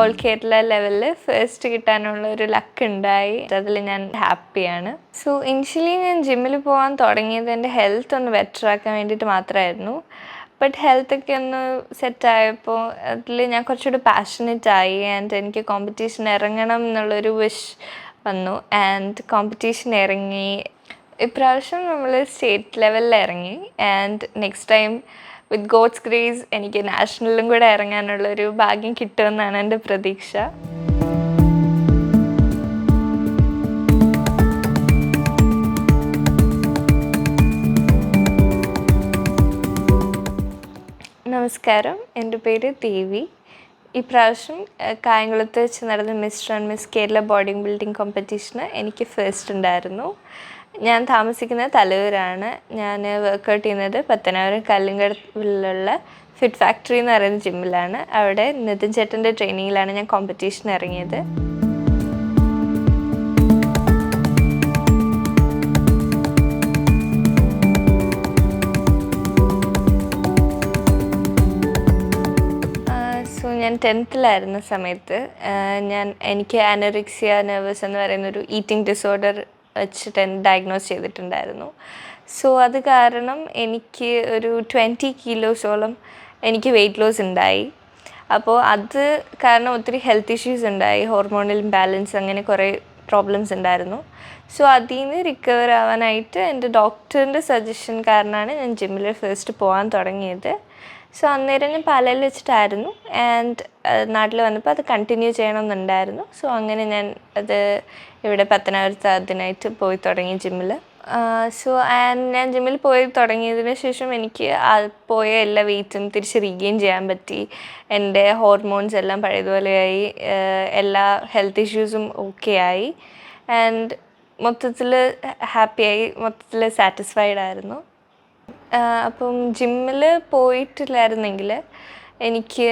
All Kerala ലെവലിൽ first കിട്ടാനുള്ള ഒരു ലക്ക് ഉണ്ടായി. അതിൽ ഞാൻ ഹാപ്പിയാണ് സോ ഇനിഷ്യലി ഞാൻ ജിമ്മിൽ പോകാൻ തുടങ്ങിയത് എന്റെ ഹെൽത്ത് ഒന്ന് ബെറ്റർ ആക്കാൻ വേണ്ടിയിട്ട് മാത്രമായിരുന്നു ബട്ട് ഹെൽത്ത് ഹെൽത്തൊക്കെ ഒന്ന് സെറ്റായപ്പോൾ അതിൽ ഞാൻ കുറച്ചുകൂടി പാഷനറ്റ് ആയി. ആൻഡ് എനിക്ക് കോമ്പറ്റീഷൻ ഇറങ്ങണം എന്നുള്ളൊരു വിഷ് വന്നു. ആൻഡ് കോമ്പറ്റീഷൻ ഇറങ്ങി. ഇപ്രാവശ്യം നമ്മൾ സ്റ്റേറ്റ് ലെവലിൽ ഇറങ്ങി. And next time with God's grace എനിക്ക് നാഷണലിലും കൂടെ ഇറങ്ങാനുള്ള ഒരു ഭാഗ്യം കിട്ടുമെന്നാണ് എന്റെ പ്രതീക്ഷ. നമസ്കാരം. എന്റെ പേര് ദേവി. ഈ പ്രാവശ്യം കായംകുളത്ത് വെച്ച് നടന്ന mister and miss Kerala body building കോമ്പറ്റീഷന് എനിക്ക് ഫസ്റ്റ് ഉണ്ടായിരുന്നു. ഞാൻ താമസിക്കുന്നത് തലയൂരാണ്. ഞാൻ വർക്കൗട്ട് ചെയ്യുന്നത് പത്തനാപുരം കല്ലുങ്കടവിലുള്ള ഫിറ്റ് ഫാക്ടറി എന്ന് പറയുന്ന ജിമ്മിലാണ് അവിടെ നിതിൻ ചേട്ടന്റെ ട്രെയിനിങ്ങിലാണ് ഞാൻ കോമ്പറ്റീഷൻ ഇറങ്ങിയത്. ഞാൻ ടെൻത്തിലായിരുന്ന സമയത്ത് ഞാൻ എനിക്ക് അനറിക്സിയ നെർവസ് എന്ന് പറയുന്നൊരു ഈറ്റിംഗ് ഡിസോർഡർ വെച്ചിട്ട് ഡയഗ്നോസ് ചെയ്തിട്ടുണ്ടായിരുന്നു. സോ അത് കാരണം എനിക്ക് ഒരു ട്വന്റി കിലോസോളം എനിക്ക് വെയിറ്റ് ലോസ് ഉണ്ടായി. അപ്പോൾ അത് കാരണം ഒത്തിരി ഹെൽത്ത് ഇഷ്യൂസ് ഉണ്ടായി. ഹോർമോണൽ ഇംബാലൻസ് അങ്ങനെ കുറേ പ്രോബ്ലംസ് ഉണ്ടായിരുന്നു. സോ അതിൽ നിന്ന് റിക്കവർ ആവാനായിട്ട് എന്റെ ഡോക്ടറിന്റെ സജഷൻ കാരണമാണ് ഞാൻ ജിമ്മിൽ ഫസ്റ്റ് പോകാൻ തുടങ്ങിയത്. സോ അന്നേരം ഞാൻ പാലയിൽ വെച്ചിട്ടായിരുന്നു. ആൻഡ് നാട്ടിൽ വന്നപ്പോൾ അത് കണ്ടിന്യൂ ചെയ്യണമെന്നുണ്ടായിരുന്നു. സോ അങ്ങനെ ഞാൻ അത് ഇവിടെ പത്തനാപുരത്ത് അതിനായിട്ട് പോയി തുടങ്ങി ജിമ്മിൽ സോ ആൻഡ് ഞാൻ ജിമ്മിൽ പോയി തുടങ്ങിയതിന് ശേഷം എനിക്ക് പോയ എല്ലാ വെയിറ്റും തിരിച്ച് റീഗെയിൻ ചെയ്യാൻ പറ്റി. എന്റെ ഹോർമോൺസ് എല്ലാം പഴയതുപോലെയായി. എല്ലാ ഹെൽത്ത് ഇഷ്യൂസും ഓക്കെ ആയി. ആൻഡ് മൊത്തത്തിൽ ഹാപ്പിയായി. മൊത്തത്തിൽ സാറ്റിസ്ഫൈഡ് ആയിരുന്നു. അപ്പം ജിമ്മിൽ പോയിട്ടില്ലായിരുന്നെങ്കിൽ എനിക്ക്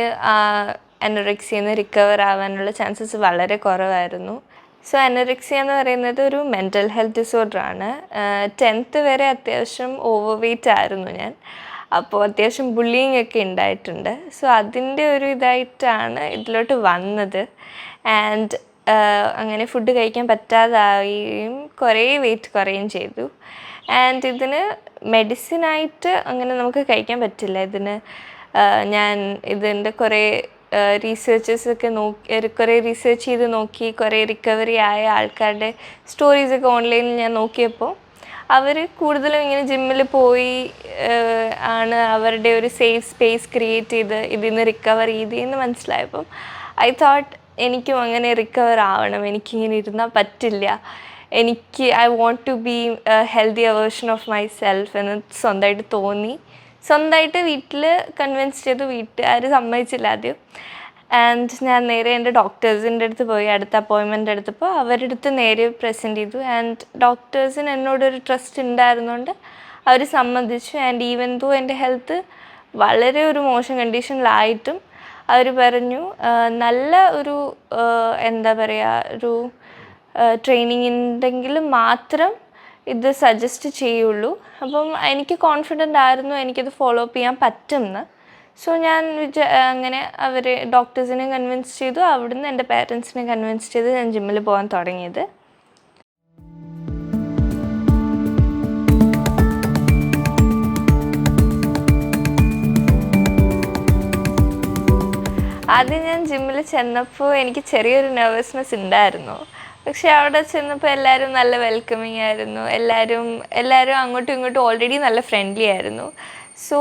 അനോറക്സിയിൽ നിന്ന് റിക്കവർ ആവാനുള്ള ചാൻസസ് വളരെ കുറവായിരുന്നു. സോ അനോറക്സിയ എന്ന് പറയുന്നത് ഒരു മെന്റൽ ഹെൽത്ത് ഡിസോർഡർ ആണ്. ടെൻത്ത് വരെ അത്യാവശ്യം ഓവർ വെയ്റ്റ് ആയിരുന്നു ഞാൻ. അപ്പോൾ അത്യാവശ്യം ബുള്ളിങ് ഒക്കെ ഉണ്ടായിട്ടുണ്ട്. സോ അതിന്റെ ഒരു ഇതായിട്ടാണ് ഇതിലോട്ട് വന്നത്. ആൻഡ് അങ്ങനെ ഫുഡ് കഴിക്കാൻ പറ്റാതാവുകയും കുറേ വെയിറ്റ് കുറയുകയും ചെയ്തു. ആൻഡ് ഇതിന് മെഡിസിനായിട്ട് അങ്ങനെ നമുക്ക് കഴിക്കാൻ പറ്റില്ല. ഇതിന് ഞാൻ ഇതിന്റെ കുറേ റീസേർച്ചസ് ഒക്കെ നോക്കി കുറേ റിസർച്ച് ചെയ്ത് നോക്കി കുറേ റിക്കവറി ആയ ആൾക്കാരുടെ സ്റ്റോറീസൊക്കെ ഓൺലൈനിൽ ഞാൻ നോക്കിയപ്പോൾ അവർ കൂടുതലും ഇങ്ങനെ ജിമ്മിൽ പോയി ആണ് അവരുടെ ഒരു സേഫ് സ്പേസ് ക്രിയേറ്റ് ചെയ്ത് ഇതിൽ നിന്ന് റിക്കവർ ചെയ്തെന്ന് മനസ്സിലായപ്പം ഐ തോട്ട് എനിക്കും അങ്ങനെ റിക്കവർ ആവണം. എനിക്കിങ്ങനെ ഇരുന്നാൽ പറ്റില്ല. എനിക്ക് I want to be healthy version of myself എന്ന് സ്വന്തമായിട്ട് തോന്നി. സ്വന്തമായിട്ട് വീട്ടിൽ കൺവിൻസ് ചെയ്തു വീട്ടുകാർ സമ്മതിച്ചില്ല ആദ്യം. ആൻഡ് ഞാൻ നേരെ എന്റെ ഡോക്ടേഴ്സിന്റെ അടുത്ത് പോയി അടുത്ത അപ്പോയിൻമെന്റ് എടുത്തപ്പോൾ അവരുടെ അടുത്ത് നേരെ പ്രസന്റ് ചെയ്തു. ആൻഡ് ഡോക്ടേഴ്സിന് എന്നോടൊരു ട്രസ്റ്റ് ഉണ്ടായിരുന്നുകൊണ്ട് അവർ സമ്മതിച്ചു. ആൻഡ് ഈവൻ ദോ എന്റെ ഹെൽത്ത് വളരെ ഒരു മോശം കണ്ടീഷനിലായിട്ടും അവർ പറഞ്ഞു നല്ല ഒരു എന്താ പറയുക ഒരു ട്രെയിനിങ് ഉണ്ടെങ്കിൽ മാത്രം ഇത് സജസ്റ്റ് ചെയ്യുള്ളൂ. അപ്പം എനിക്ക് കോൺഫിഡന്റ് ആയിരുന്നു എനിക്കത് ഫോളോ അപ്പ് ചെയ്യാൻ പറ്റുമെന്ന്. സോ ഞാൻ വിചാ അങ്ങനെ അവർ ഡോക്ടേഴ്സിനെ കൺവിൻസ് ചെയ്തു. അവിടുന്ന് എന്റെ പേരൻസിനെ കൺവിൻസ് ചെയ്ത് ഞാൻ ജിമ്മിൽ പോകാൻ തുടങ്ങിയത്. ആദ്യം ഞാൻ ജിമ്മിൽ ചെന്നപ്പോൾ എനിക്ക് ചെറിയൊരു നെർവസ്നെസ് ഉണ്ടായിരുന്നു. പക്ഷെ അവിടെ ചെന്നപ്പോൾ എല്ലാവരും നല്ല വെൽക്കമിങ് ആയിരുന്നു. എല്ലാവരും എല്ലാവരും അങ്ങോട്ടും ഇങ്ങോട്ടും ഓൾറെഡി നല്ല ഫ്രണ്ട്ലി ആയിരുന്നു. സോ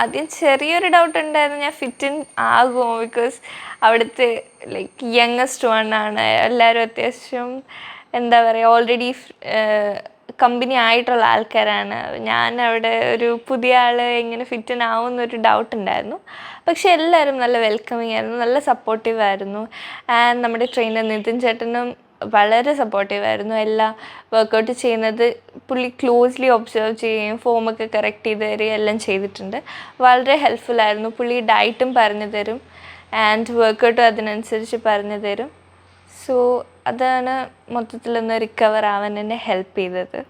ആദ്യം ചെറിയൊരു ഡൗട്ട് ഉണ്ടായിരുന്നു. ഞാൻ ഫിറ്റ് ഇൻ ആകുമോ? ബിക്കോസ് അവിടുത്തെ ലൈക്ക് യങ്ങസ്റ്റ് വൺ ആണ്. എല്ലാവരും അത്യാവശ്യം എന്താ പറയുക ഓൾറെഡി കമ്പനി ആയിട്ടുള്ള ആൾക്കാരാണ്. ഞാൻ അവിടെ ഒരു പുതിയ ആൾ എങ്ങനെ ഫിറ്റ് ആവും എന്നൊരു ഡൗട്ട് ഉണ്ടായിരുന്നു. പക്ഷെ എല്ലാവരും നല്ല വെൽക്കമിങ് ആയിരുന്നു. നല്ല സപ്പോർട്ടീവ് ആയിരുന്നു. ആൻഡ് നമ്മുടെ ട്രെയിനർ നിതിൻ ചേട്ടനും വളരെ സപ്പോർട്ടീവ് ആയിരുന്നു. എല്ലാ വർക്കൗട്ട് ചെയ്യുന്നത് പുള്ളി ക്ലോസ്ലി ഒബ്സർവ് ചെയ്യുകയും ഫോമൊക്കെ കറക്റ്റ് ചെയ്ത് തരികയും എല്ലാം ചെയ്തിട്ടുണ്ട്. വളരെ ഹെൽപ്ഫുൾ ആയിരുന്നു. പുള്ളി ഡയറ്റും പറഞ്ഞു തരും ആൻഡ് വർക്കൗട്ടും അതിനനുസരിച്ച് പറഞ്ഞു തരും. സോ അതാണ് മൊത്തത്തിലൊന്ന് റിക്കവർ ആവാൻ എന്നെ ഹെൽപ്പ് ചെയ്തത്.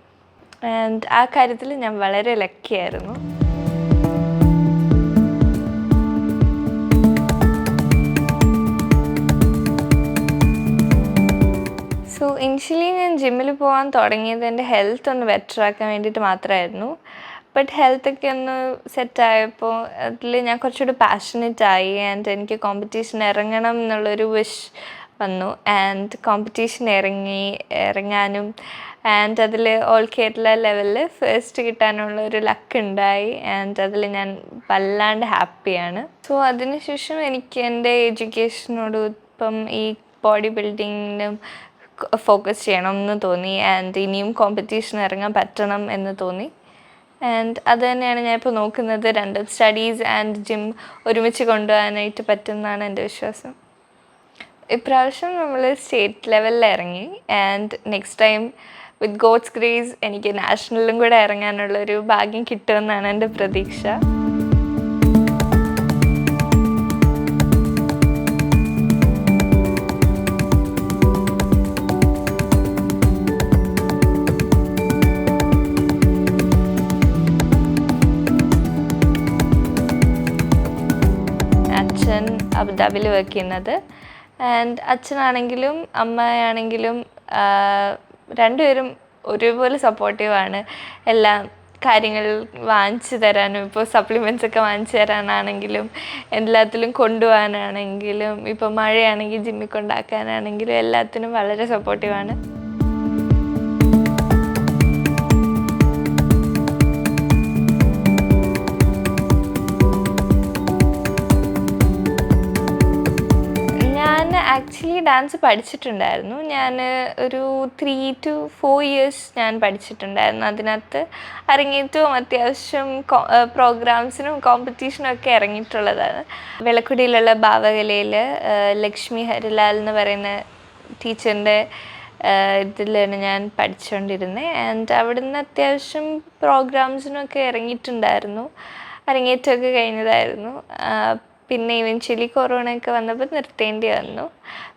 ആൻഡ് ആ കാര്യത്തിൽ ഞാൻ വളരെ ലക്കി ഇനിഷ്യലി ഞാൻ ജിമ്മിൽ പോകാൻ തുടങ്ങിയത് എന്റെ ഹെൽത്ത് ഒന്ന് ബെറ്റർ ആക്കാൻ വേണ്ടിയിട്ട് മാത്രമായിരുന്നു ബട്ട് ഹെൽത്തൊക്കെ ഒന്ന് സെറ്റായപ്പോൾ അതിൽ ഞാൻ കുറച്ചുകൂടി പാഷനറ്റ് ആയി ആൻഡ് എനിക്ക് കോമ്പറ്റീഷൻ ഇറങ്ങണം എന്നുള്ളൊരു വിഷ് വന്നു. ആൻഡ് കോമ്പറ്റീഷൻ ഇറങ്ങി ഇറങ്ങാനും ആൻഡ് അതിൽ ഓൾ കേരള ലെവലിൽ ഫസ്റ്റ് കിട്ടാനുള്ള ഒരു ലക്ക് ഉണ്ടായി. ആൻഡ് അതിൽ ഞാൻ വല്ലാണ്ട് ഹാപ്പിയാണ് സോ അതിനുശേഷം എനിക്ക് എന്റെ എഡ്യൂക്കേഷനോട് ഇപ്പം ഈ ബോഡി ബിൽഡിങ്ങിനും ഫോക്കസ് ചെയ്യണം എന്ന് തോന്നി ആൻഡ് ഇനിയും കോമ്പറ്റീഷൻ ഇറങ്ങാൻ പറ്റണം എന്ന് തോന്നി. ആൻഡ് അത് തന്നെയാണ് ഞാൻ ഇപ്പോൾ നോക്കുന്നത് രണ്ടും സ്റ്റഡീസ് ആൻഡ് ജിം ഒരുമിച്ച് കൊണ്ടുപോകാനായിട്ട് പറ്റുമെന്നാണ് എന്റെ വിശ്വാസം. ഇപ്രാവശ്യം നമ്മൾ സ്റ്റേറ്റ് ലെവലിൽ ഇറങ്ങി and next time with God's grace എനിക്ക് നാഷണലിലും കൂടെ ഇറങ്ങാനുള്ളൊരു ഭാഗ്യം കിട്ടുമെന്നാണ് എന്റെ പ്രതീക്ഷ. അബുദാബിയിൽ വർക്ക് ചെയ്യുന്നത്. ആൻഡ് അച്ഛനാണെങ്കിലും അമ്മയാണെങ്കിലും രണ്ടുപേരും ഒരുപോലെ സപ്പോർട്ടീവാണ് എല്ലാ കാര്യങ്ങൾ വാങ്ങിച്ചു തരാനും ഇപ്പോൾ സപ്ലിമെന്റ്സ് ഒക്കെ വാങ്ങിച്ചു തരാനാണെങ്കിലും എല്ലാത്തിലും കൊണ്ടുപോകാനാണെങ്കിലും ഇപ്പോൾ മഴയാണെങ്കിൽ ജിമ്മിൽ കൊണ്ടാക്കാനാണെങ്കിലും എല്ലാത്തിനും വളരെ സപ്പോർട്ടീവാണ് ഡാൻസ് പഠിച്ചിട്ടുണ്ടായിരുന്നു. ഞാൻ ഒരു ത്രീ ടു ഫോർ ഇയേഴ്സ് ഞാൻ പഠിച്ചിട്ടുണ്ടായിരുന്നു അതിനകത്ത്. അരങ്ങേറ്റവും അത്യാവശ്യം പ്രോഗ്രാംസിനും കോമ്പറ്റീഷനും ഒക്കെ ഇറങ്ങിയിട്ടുള്ളതാണ്. വിളക്കുടിയിലുള്ള ഭാവകലയിൽ ലക്ഷ്മി ഹരിലാൽ എന്ന് പറയുന്ന ടീച്ചറിന്റെ ഇതിലാണ് ഞാൻ പഠിച്ചുകൊണ്ടിരുന്നത് ആൻഡ് അവിടുന്ന് അത്യാവശ്യം പ്രോഗ്രാംസിനൊക്കെ ഇറങ്ങിയിട്ടുണ്ടായിരുന്നു. അരങ്ങേറ്റമൊക്കെ കഴിഞ്ഞതായിരുന്നു. പിന്നെ ഇവൻച്വലി കൊറോണ ഒക്കെ വന്നപ്പോൾ നിർത്തേണ്ടി വന്നു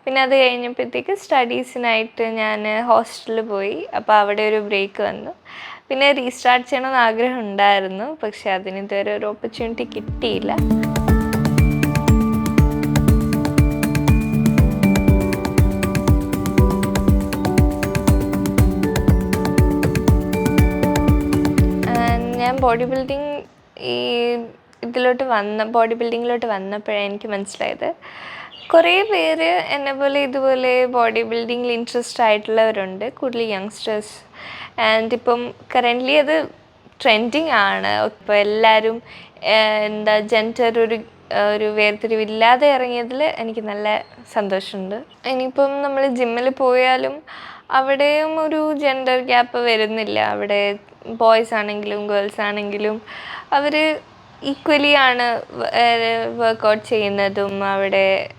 പിന്നെ അത് കഴിഞ്ഞപ്പോഴത്തേക്ക് സ്റ്റഡീസിനായിട്ട് ഞാൻ ഹോസ്റ്റലിൽ പോയി. അപ്പോൾ അവിടെ ഒരു ബ്രേക്ക് വന്നു. പിന്നെ റീസ്റ്റാർട്ട് ചെയ്യണമെന്ന് ആഗ്രഹം ഉണ്ടായിരുന്നു. പക്ഷെ അതിന് ഇതുവരെ ഒരു ഓപ്പർച്യൂണിറ്റി കിട്ടിയില്ല. ഞാൻ ബോഡി ബിൽഡിംഗ് ഈ ഇതിലോട്ട് വന്ന ബോഡി ബിൽഡിങ്ങിലോട്ട് വന്നപ്പോഴാണ് എനിക്ക് മനസ്സിലായത്. കുറേ പേര് എന്നെ പോലെ ഇതുപോലെ ബോഡി ബിൽഡിങ്ങിൽ ഇൻട്രസ്റ്റ് ആയിട്ടുള്ളവരുണ്ട് കൂടുതൽ യങ്സ്റ്റേഴ്സ് ആൻഡ് ഇപ്പം കറന്റ്ലി അത് ട്രെൻഡിങ് ആണ്. ഇപ്പോൾ എല്ലാവരും എന്താ ജെൻഡർ ഒരു ഒരു വേർതിരിവില്ലാതെ ഇറങ്ങിയതിൽ എനിക്ക് നല്ല സന്തോഷമുണ്ട്. ഇനിയിപ്പം നമ്മൾ ജിമ്മിൽ പോയാലും അവിടെയും ഒരു ജെൻഡർ ഗ്യാപ്പ് വരുന്നില്ല. അവിടെ ബോയ്സ് ആണെങ്കിലും ഗേൾസ് ആണെങ്കിലും അവർ ഈക്വലി ആണ് വർക്ക്ഔട്ട് ചെയ്യുന്നതും അവിടെ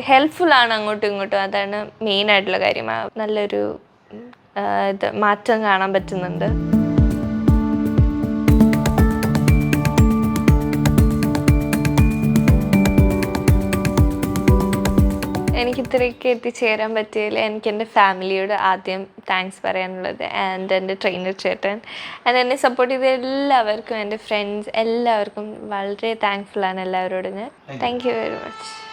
ഹെൽപ്ഫുൾ ആണ് അങ്ങോട്ടും ഇങ്ങോട്ടും. അതാണ് മെയിൻ ആയിട്ടുള്ള കാര്യം. നല്ലൊരു മാറ്റം കാണാൻ പറ്റുന്നുണ്ട്. എനിക്ക് ഇത്രയൊക്കെ എത്തിച്ചേരാൻ പറ്റിയതിൽ എനിക്ക് എന്റെ ഫാമിലിയോട് ആദ്യം താങ്ക്സ് പറയാനുള്ളത് ആൻഡ് എന്റെ ട്രെയിനർ ചേട്ടൻ. ആൻഡ് എന്നെ സപ്പോർട്ട് ചെയ്ത എല്ലാവർക്കും എന്റെ ഫ്രണ്ട്സ് എല്ലാവർക്കും വളരെ താങ്ക്ഫുള്ളാണ് എല്ലാവരോടും ഞാൻ. Thank you very much